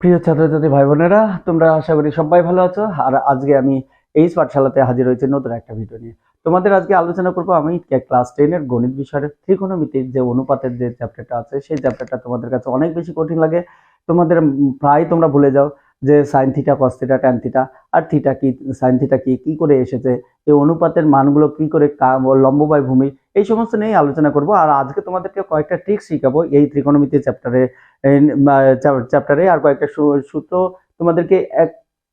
প্রিয় ছাত্রছাত্রী ভাই বোনেরা তোমরা আশা করি সবাই ভালো আছো। আর আজকে আমি এই পাঠশালাতে হাজির হয়েছি নতুন একটা ভিডিও নিয়ে। তোমাদের আজকে আলোচনা করব আমি ক্লাস টেনের গণিত বিষয়ের ত্রিকোণমিতির যে অনুপাতের যে চ্যাপ্টারটা আছে, সেই চ্যাপ্টারটা তোমাদের কাছে অনেক বেশি কঠিন লাগে। তোমাদের প্রায় তোমরা ভুলে যাও। যে sine theta cos theta tan theta আর থিটা কি সাইন থিটা কি কি করে এসেছে, এই অনুপাতের মানগুলো কি করে কা- লম্ব ভূমি, এই সমস্ত নিয়েই আলোচনা করব। আর আজকে তোমাদেরকে কয়েকটা ট্রিক্স শিখাবো এই ত্রিকোণমিতি চ্যাপ্টারে চ্যাপ্টারে আর কয়েকটা সূত্র তোমাদেরকে এক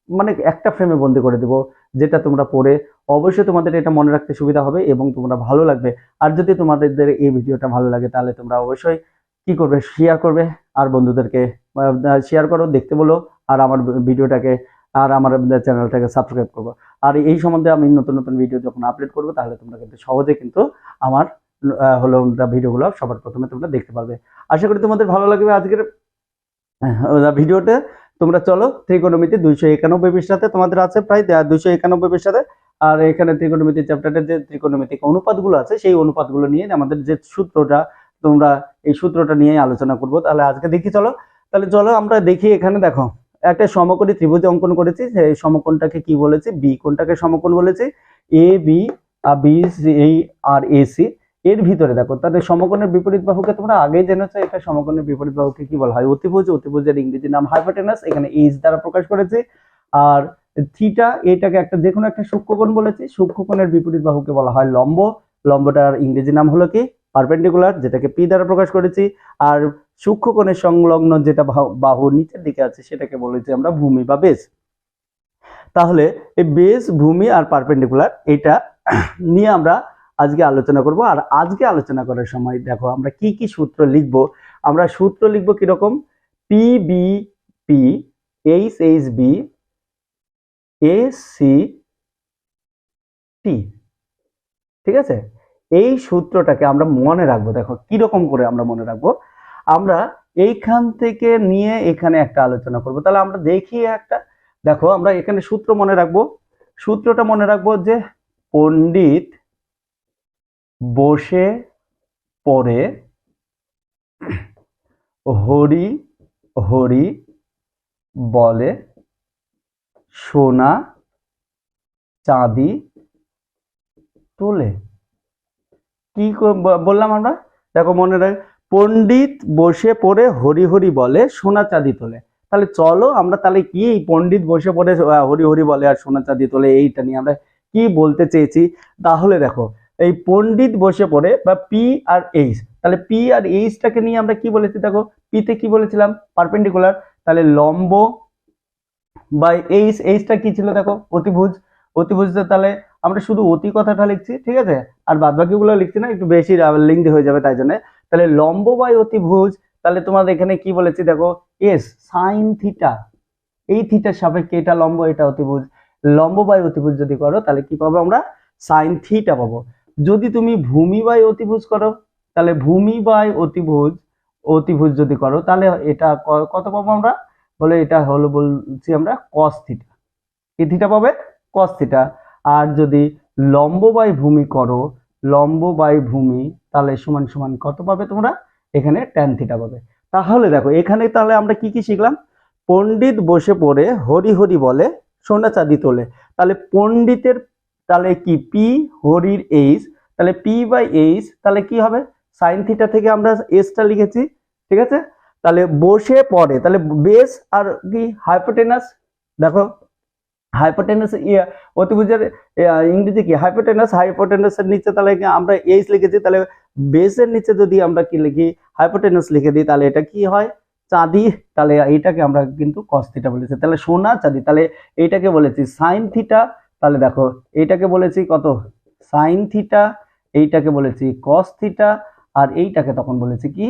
মানে একটা ফ্রেমে বন্দি করে দেবো, যেটা তোমরা পড়ে অবশ্যই তোমাদের এটা মনে রাখতে সুবিধা হবে এবং তোমরা ভালো লাগবে। আর যদি তোমাদের এই ভিডিওটা ভালো লাগে, তাহলে তোমরা অবশ্যই কি করবে শেয়ার করবে, আর বন্ধুদেরকে শেয়ার করো, দেখতে বলো আর আমার ভিডিওটাকে, আর আমার চ্যানেলটাকে সাবস্ক্রাইব করব। আর এই সম্বন্ধে আমি নতুন নতুন ভিডিও যখন আপলোড করব, তাহলে তোমরা কিন্তু সহজে কিন্তু আমার হলো ভিডিওগুলো সবার প্রথমে তোমরা দেখতে পারবে। আশা করি তোমাদের ভালো লাগবে আজকের ভিডিওতে। তোমরা চলো ত্রিকোণমিতি দুইশো একানব্বই পৃষ্ঠাতে, তোমাদের আছে প্রায় দুইশো একানব্বই পৃষ্ঠাতে। আর এখানে ত্রিকোণমিতি চ্যাপ্টারের যে ত্রিকোণমিতিক অনুপাতগুলো আছে, সেই অনুপাতগুলো নিয়ে আমাদের যে সূত্রটা, তোমরা এই সূত্রটা নিয়ে আলোচনা করব। তাহলে আজকে দেখি চলো। তাহলে চলো আমরা দেখি এখানে দেখো। একটা সমকোণী ত্রিভুজ অঙ্কন করেছি, সেই সমকোণটাকে কি বলেছি? বি কোণটাকে সমকোণ বলেছি। এ বি বি এই আর এ সি এর ভিতরে দেখো তাদের সমকোণের বিপরীত বাহুকে তোমরা আগেই জেনেছো, এটা সমকোণের বিপরীত বাহুকে কি বলা হয়? অতিভুজ, অতিভুজের ইংরেজি নাম হাইপোটেনাস এখানে এইচ দ্বারা প্রকাশ করেছে। আর থিটা এটাকে একটা যে একটা সূক্ষ্মকোণ বলেছি, সূক্ষ্মকোণের বিপরীত বাহুকে বলা হয় লম্ব। লম্বটার ইংরেজি নাম হলো কি? পারপেন্ডিকুলার যেটাকে পি দ্বারা প্রকাশ করেছি, আর সূক্ষ্মকোণের সংলগ্ন যেটা বাহু- নিচের দিকে আছে, সেটাকে বলেছি আমরা ভূমি বা বেস তাহলে এই বেস ভূমি আর পারপেন্ডিকুলার এটা নিয়ে আমরা আজকে আলোচনা করব। আর আজকে আলোচনা করার সময় দেখো, আমরা কি কি সূত্র লিখব? আমরা সূত্র লিখব কীরকম? P B P H H B A C T ঠিক আছে? এই সূত্রটাকে আমরা মনে রাখব, দেখো কীরকম করে আমরা মনে রাখব। আমরা এইখান থেকে নিয়ে এখানে একটা আলোচনা করব। তাহলে আমরা দেখি একটা, দেখো আমরা এখানে সূত্র মনে রাখব। সূত্রটা মনে রাখব যে পণ্ডিত বসে পড়ে হরি হরি বলে সোনা চাঁদি তোলে। কি বললাম আমরা? দেখো মনে রাখ, পণ্ডিত বসে পড়ে হরি হরি বলে সোনা চাঁদি তোলে। তাহলে চলো আমরা তাহলে কি এই পণ্ডিত বসে পড়ে হরি হরি বলে আর সোনা চাঁদি তোলে এইটা নিয়ে আমরা কি বলতে চেয়েছি? তাহলে দেখো, এই পণ্ডিত বসে পড়ে বা পি আর এইচ, তাহলে পি আর এইচটাকে নিয়ে আমরা কি বলেছি দেখো? পিতে কি বলেছিলাম? পারপেন্ডিকুলার। তাহলে লম্ব বাই এইচ, এইচটা কি ছিল দেখো? অতিভুজ। অতিভুজটা তাহলে আমরা শুধু অতি কথাটা লিখছি, ঠিক আছে? আর বাদ বাকিগুলো লিখছি না, একটু বেশি লিঙ্ক হয়ে যাবে তাই জন্য। তাহলে লম্ব বাই অতিভুজ তাহলে তোমাদের এখানে কি বলেছি দেখো? এস সাইন থিটা এই থিটার সাপেক্ষে এটা লম্ব, এটা অতিভুজ লম্ব বাই অতিভুজ যদি করো, তাহলে কি পাবো আমরা? সাইন থিটা পাবো। যদি তুমি ভূমি বাই অতিভুজ করো, তাহলে ভূমি বাই অতিভুজ অতিভুজ যদি করো, তাহলে এটা কত পাবো আমরা? বলে এটা হলো বলছি আমরা কস থিটা কি থিটা পাবে? কস থিটা আর যদি লম্ব বাই ভূমি করো, লম্ব বাই ভূমি, তাহলে সমান সমান কত পাবে তোমরা? এখানে ট্যান থিটা পাবে। তাহলে দেখো, এখানে তাহলে আমরা কি কি শিখলাম? পণ্ডিত বসে পড়ে হরি হরি বলে সোনা চাঁদি তোলে। তাহলে পণ্ডিতের তাহলে কি? পি হরির এইচ তাহলে পি বাই এইচ তাহলে কি হবে? সাইন থিটা থেকে আমরা এসটা লিখেছি, ঠিক আছে? তাহলে বসে পড়ে, তাহলে বেস আর কি হাইপোটেনাস দেখো হাইপোটেনাস অতিভুজের ইংরেজি কি? হাইপোটেনাস হাইপোটেনাসের নিচে তাহলে আমরা এইচ লিখেছি? তাহলে বেসের নিচে যদি আমরা কি লিখি? হাইপোটেনাস লিখে দিই, তাহলে এটা কি হয়? চাঁদি। তাহলে এইটাকে আমরা কিন্তু কস থিটা বলেছি। তাহলে সোনা চাঁদি। তাহলে এইটাকে বলেছি সাইন থিটা তাহলে দেখো, এইটাকে বলেছি কত? সাইন থিটা এইটাকে বলেছি কস থিটা আর এইটাকে তখন বলেছি কি?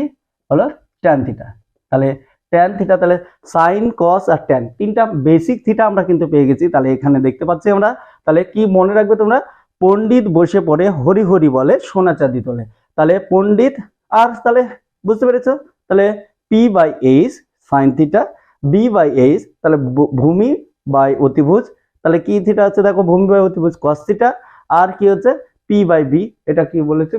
হলো ট্যান থিটা তাহলে ট্যান থিটা তাহলে সাইন কস আর ট্যান তিনটা বেসিক থিটা আমরা কিন্তু পেয়ে গেছি, তাহলে এখানে দেখতে পাচ্ছি আমরা। তাহলে কি মনে রাখবে তোমরা? পণ্ডিত বসে পড়ে হরি হরি বলে সোনা চাঁদি তোলে। তাহলে পণ্ডিত আর তাহলে বুঝতে পেরেছ? তাহলে P by H sine theta B by H তাহলে ভূমি বাই অতিভুজ। তাহলে কি থিটা আছে? দেখো ভূমি বাই অতিভুজ কস থিটা আর কি হচ্ছে? পি বাই বি এটা কি বলেছে?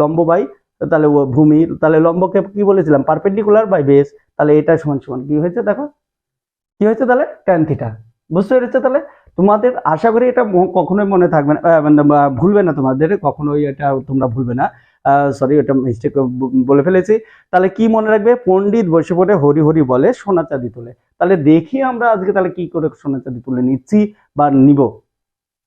লম্ব বাই তাহলে ও ভূমি তাহলে লম্বকে কি বলেছিলাম? পারপেন্ডিকুলার বাই বেস তাহলে এটা সমান সমান কি হয়েছে দেখো? কি হয়েছে তাহলে? ট্যান থিটা বুঝতে পেরেছ তাহলে? তোমাদের আশা করি এটা কখনোই মনে থাকবে না মানে, ভুলবে না তোমাদের কখনোই এটা তোমরা ভুলবে না। সরি এটা মিস্টেক বলে ফেলেছি। তাহলে কি মনে রাখবে? পণ্ডিত বসে পড়ে হরি হরি বলে সোনা চাঁদি তোলে। তাহলে দেখি আমরা আজকে তাহলে কি করে সোনা চাঁদি তুলে নিচ্ছি বা নিব।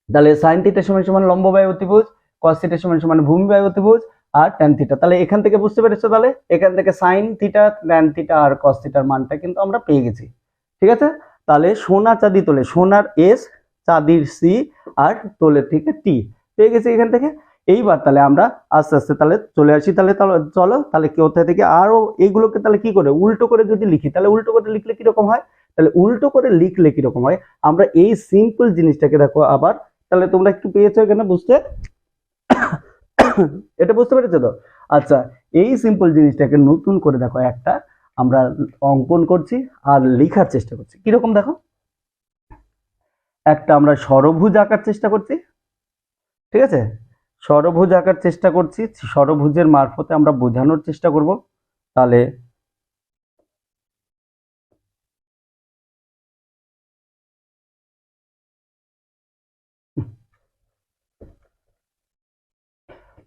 তাহলে সাইন থিটা সমান সমান লম্ব বাই অতিভুজ কস থিটা সমান সমান ভূমি বাই অতিভুজ আর ট্যান থিটা তাহলে এখান থেকে বুঝতে পেরেছ তাহলে? এখান থেকে সাইন থিটা ট্যান থিটা আর কস থিটার মানটা কিন্তু আমরা পেয়ে গেছি। ঠিক আছে? তাহলে সোনা চাঁদি তোলে, সোনার এস চাঁদির সি আর তোলের থেকে টি পেয়ে গেছি এখান থেকে। এইবার তাহলে আমরা আস্তে আস্তে তাহলে চলে আসি। তাহলে তাহলে চলো, তাহলে কোথায় থেকে আরও এইগুলোকে তাহলে কি করে, উল্টো করে যদি লিখি, তাহলে উল্টো করে লিখলে কীরকম হয়? তাহলে উল্টো করে লিখলে কীরকম হয়? আমরা এই সিম্পল জিনিসটাকে দেখো আবার। তাহলে তোমরা একটু পেয়েছ এখানে বুঝতে? এটা বুঝতে পেরেছ তো? আচ্ছা এই সিম্পল জিনিসটাকে নতুন করে দেখো একটা, আমরা অঙ্কন করছি আর লেখার চেষ্টা করছি। কীরকম দেখো? একটা আমরা সরভুজ আঁকার চেষ্টা করছি, ঠিক আছে? সরভুজ আঁকার চেষ্টা করছি, সরভুজের মারফতে আমরা বোঝানোর চেষ্টা করব। তাহলে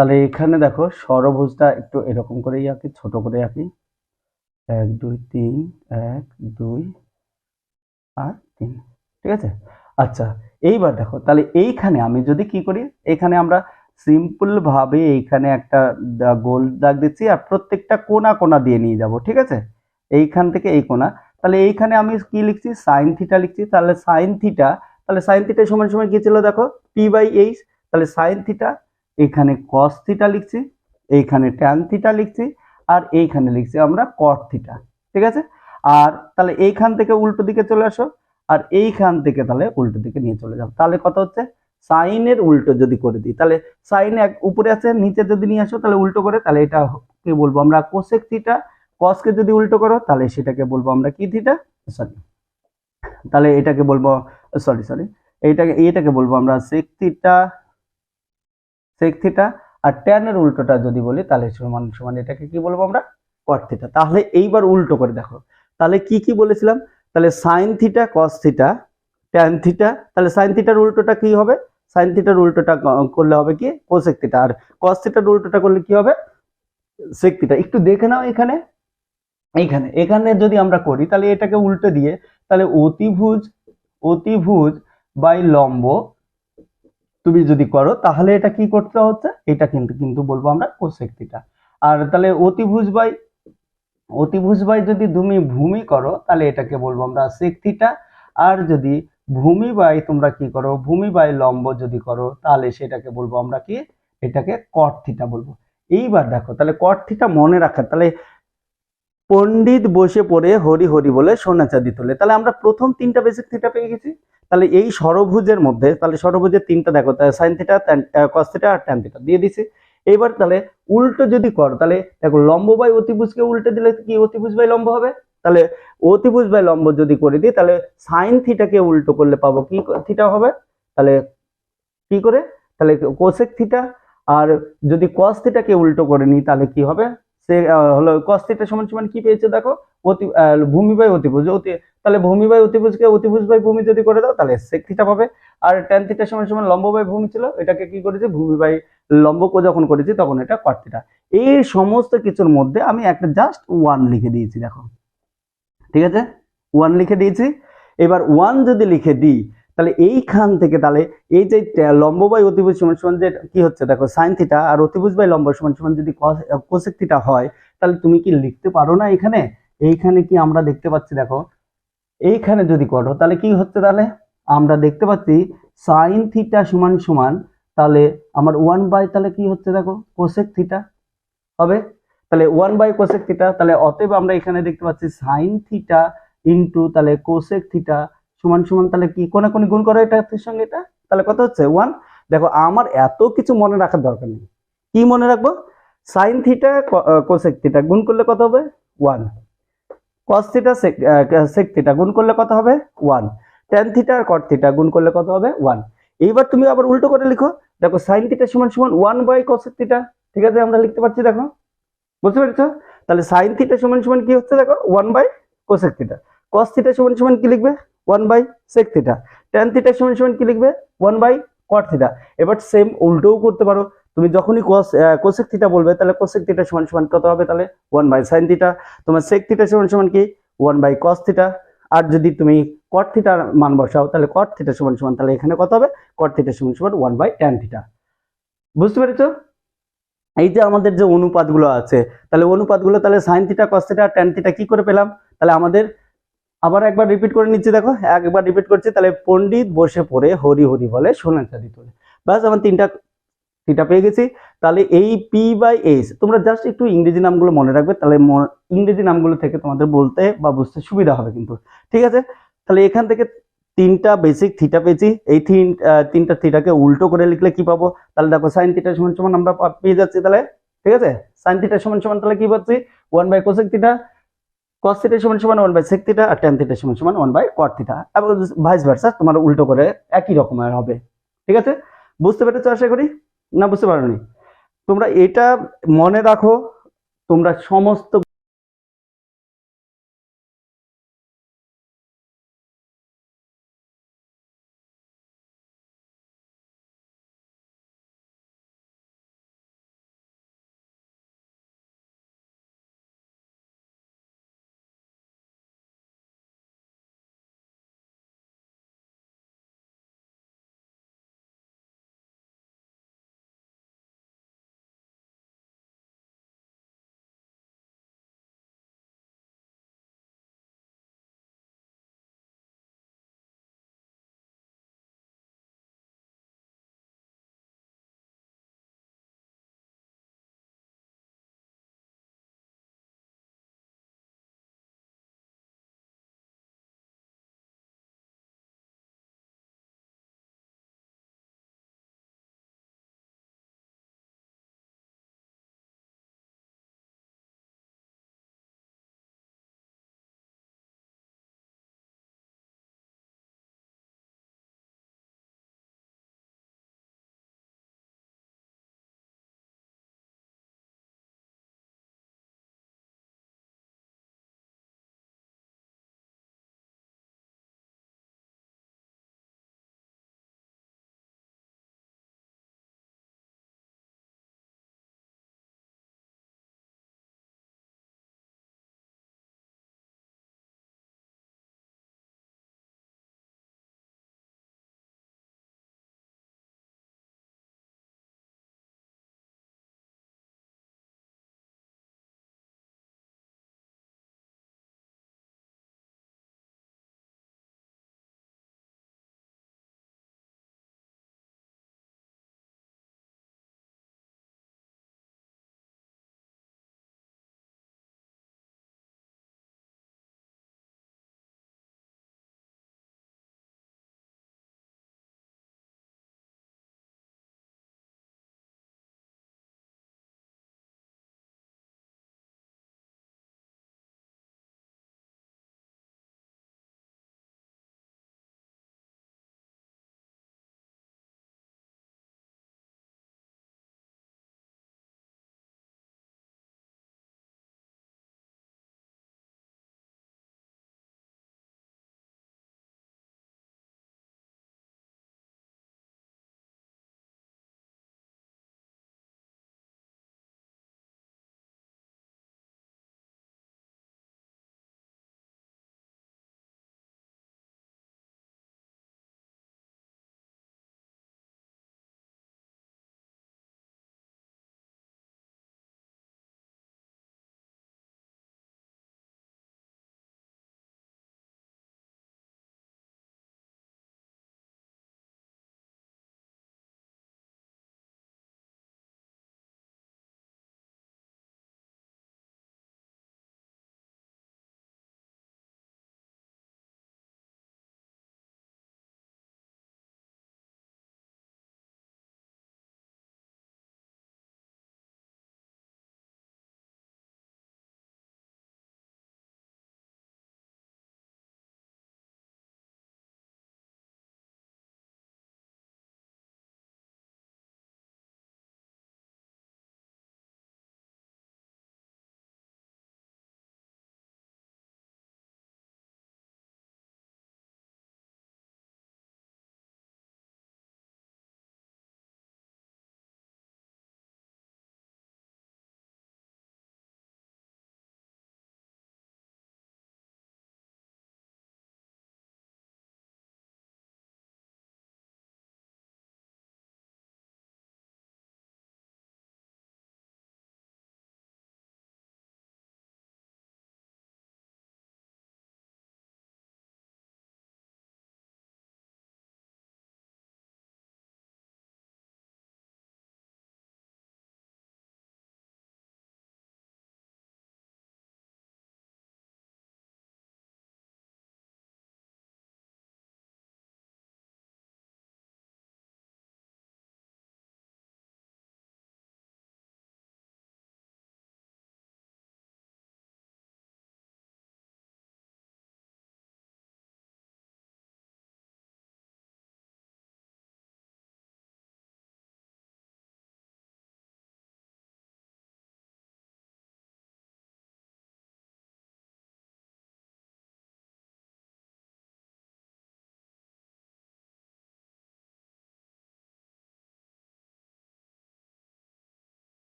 তাহলে এখানে দেখো ষড়ভুজটা একটু এরকম করেই আঁকি, ছোট করে আঁকি। এক, দুই, তিন, এক, দুই, আর তিন, ঠিক আছে? আচ্ছা এইবার দেখো, তাহলে এইখানে আমি যদি কি করি, এখানে আমরা সিম্পল ভাবে এইখানে একটা গোল দাগ দিচ্ছি আর প্রত্যেকটা কোনা কোনা দিয়ে নিয়ে যাব, ঠিক আছে? এইখান থেকে এই কোনা। তাহলে এইখানে আমি কি লিখছি? সাইন থিটা লিখছি। তাহলে সাইন থিটা তাহলে সাইন থিটা সমান সমান কি ছিল দেখো? পি বাই এইচ তাহলে সাইন থিটা এখানে কস থিটা লিখছি, এইখানে ট্যান থিটা লিখছি, আর এইখানে লিখছি আমরা কট থিটা ঠিক আছে? আর তাহলে এইখান থেকে উল্টো দিকে চলে আসো, আর এইখান থেকে তাহলে উল্টো দিকে নিয়ে চলে যাও। তাহলে কত হচ্ছে? সাইনের উল্টো যদি করে দিই, তাহলে সাইন এক উপরে আছে, নিচে যদি নিয়ে আসো, তাহলে উল্টো করে, তাহলে এটা কে বলব আমরা? কোসেক থিটা কসকে যদি উল্টো করো, তাহলে সেটাকে বলব আমরা কি থিটা সরি তাহলে এটাকে বলব সরি সরি এইটাকে এইটাকে বলব আমরা সেক থিটা সেক থিটা আর ট্যানের উল্টোটা যদি বলি, তাহলে সমান সমান এটাকে কি বলব আমরা? কট থিটা তাহলে এইবার উল্টো করে দেখো। তাহলে কি কি বলেছিলাম? তাহলে sine theta cos theta tan theta তাহলে সাইন থিটার উল্টোটা কি হবে? সাইন থিটার উল্টোটা করলে হবে কি? কোসেক থিটা আর কস থিটার উল্টোটা করলে কি হবে? সেক থিটা একটু দেখে নাও এখানে। এইখানে। এখানে যদি আমরা করি, তাহলে এটাকে উল্টো দিয়ে, তাহলে অতিভুজ অতিভুজ বাই লম্ব তুমি যদি করো, তাহলে এটা কি করতে হচ্ছে? এটা কিন্তু কিন্তু বলব আমরা কোসেক থিটা আর তাহলে অতিভুজ বাই অতিভুজ বাই যদি তুমি ভূমি করো, তাহলে এটাকে বলব আমরা সেক থিটা আর যদি ভূমি বাই তোমরা কি করো, ভূমি বাই লম্ব যদি করো, তাহলে সেটাকে বলব আমরা কি? এটাকে কট থিটা বলব। এইবার দেখো, তাহলে কট থিটা মনে রাখা, তাহলে পণ্ডিত বসে পড়ে হরি হরি বলে সোনা চাঁদি তোলে তাহলে আমরা প্রথম তিনটা বেসিক থিটা পেয়ে গেছি। তাহলে এই ষড়ভুজের মধ্যে, তাহলে ষড়ভুজের তিনটা দেখো সাইন থিটা কস আর ট্যান থিটা দিয়ে দিছি। এবার তাহলে উল্টো যদি করো, তাহলে দেখো লম্ব বাই অতিভুজকে উল্টে দিলে কি অতিভুজ বাই লম্ব হবে? তাহলে অতিভুজ বাই লম্ব যদি করে দিই, তাহলে সাইন থিটাকে উল্টো করলে পাবো কি থিটা হবে? তাহলে কি করে? তাহলে কোসেক থিটা আর যদি কস থিটাকে উল্টো করে নিই, তাহলে কি হবে? হলো কস থিটা সমান সমান কি পেয়েছে দেখো? অতি ভূমি বাই অতিভুজ। অতি, তাহলে ভূমি বাই অতিভুজকে অতিভুজ বাই ভূমি যদি করে দাও, তাহলে সেক থিটা পাবে। আর ট্যান থিটা সমান সমান লম্ব বাই ভূমি ছিল, এটাকে কি করেছে? ভূমি বাই লম্ব যখন করেছি, তখন এটা কট থিটা এই সমস্ত কিছুর মধ্যে আমি একটা জাস্ট ওয়ান লিখে দিয়েছি, দেখো। ঠিক আছে? ওয়ান লিখে দিয়েছি। এবার ওয়ান যদি লিখে দিই তাহলে এইখান থেকে তাহলে এই যে লম্ব বাই অতিভুজ সমান সমান যে কি হচ্ছে? দেখো সাইন থিটা আর অতিভুজ বাই লম্ব সমান সমান যদি কোসেক থিটা হয়, তাহলে তুমি কি লিখতে পারো না এখানে? এইখানে কি আমরা দেখতে পাচ্ছি, দেখো, এইখানে যদি করো, তাহলে কি হচ্ছে তাহলে? আমরা দেখতে পাচ্ছি সাইন থিটা সমান সমান, তাহলে আমার ওয়ান বাই তাহলে কি হচ্ছে, দেখো কোসেক থিটা হবে। তাহলে ওয়ান বাই কোসেক থিটা তাহলে অতএব আমরা এখানে দেখতে পাচ্ছি সাইন থিটা ইন্টু তাহলে কোসেক থিটা সমান সমান তাহলে কি কোনা কোনি গুণ করো এটার সঙ্গে এটা? তাহলে কত হচ্ছে? ওয়ান দেখো, আমার এত কিছু মনে রাখার দরকার নেই। কি মনে রাখব? সাইন থিটা কোসেক থিটা গুণ করলে কত হবে? One cos theta sec theta গুণ করলে কত হবে? ওয়ান ট্যান থিটা আর কট থিটা গুণ করলে কত হবে? ওয়ান এইবার তুমি আবার উল্টো করে লিখো। দেখো সাইন থিটা সমান সমান ওয়ান বাই কসেক থিটা ঠিক আছে, আমরা লিখতে পারছি, দেখো। বুঝতে পেরেছ? তাহলে সাইন থিটা সমান সমান কি হচ্ছে, দেখো? One by cosec theta cos theta সমান সমান কি লিখবে? One by sec theta tan theta সমান সমান কি লিখবে? ওয়ান বাই কট থিটা এবার সেম উল্টোও করতে পারো। তুমি যখনই কস কোসেক থিটা বলবে, তাহলে কোসেক থিটা সমান সমান কত হবে? তাহলে ওয়ান বাই সাইন থিটা তোমার সেক থিটা সমান সমান কি? ওয়ান বাই কস থিটা আর যদি তুমি কট থিটার মান বসাও, তাহলে কট থিটা সমান সমান, তাহলে এখানে কত হবে? কট থিটা সমান সমান ওয়ান বাই ট্যান থিটা বুঝতে পেরেছ? এই যে আমাদের যে অনুপাতগুলো আছে, তাহলে অনুপাতগুলো, তাহলে sine theta cos theta tan theta কি করে পেলাম? তাহলে আমাদের আবার একবার রিপিট করে নিচ্ছি, দেখো, একবার রিপিট করছি, তাহলে পণ্ডিত বসে পড়ে হরি হরি বলে সোনা চাঁদি তোলে ব্যাস, আমার তিনটা থিটা পেয়ে গেছি। তাহলে এই পি বাই এইচ তোমরা জাস্ট একটু ইংরেজি নামগুলো মনে রাখবে, তাহলে ইংরেজি নামগুলো থেকে তোমাদের বলতে বা বুঝতে সুবিধা হবে কিন্তু। ঠিক আছে? তাহলে এখান থেকে তিনটা বেসিক থিটা পেয়েছি। এই তিন তিনটা থিটাকে উল্টো করে লিখলে কি পাবো? তাহলে দেখো সাইন থিটা সমান সমান আমরা পেয়ে যাচ্ছি তাহলে। ঠিক আছে? সাইন থিটা সমান সমান তাহলে কি পাচ্ছি? One by cosec theta cos theta সমান সমান ওয়ান বাই সেক থিটা আর টেন থিটা সমান সমান ওয়ান বাই কট থিটা এবং ভাইস ভার্সা তোমার উল্টো করে একই রকমের হবে। ঠিক আছে? বুঝতে পেরেছ আশা করি? না, বুঝতে পারোনি? তোমরা এটা মনে রাখো, তোমরা সমস্ত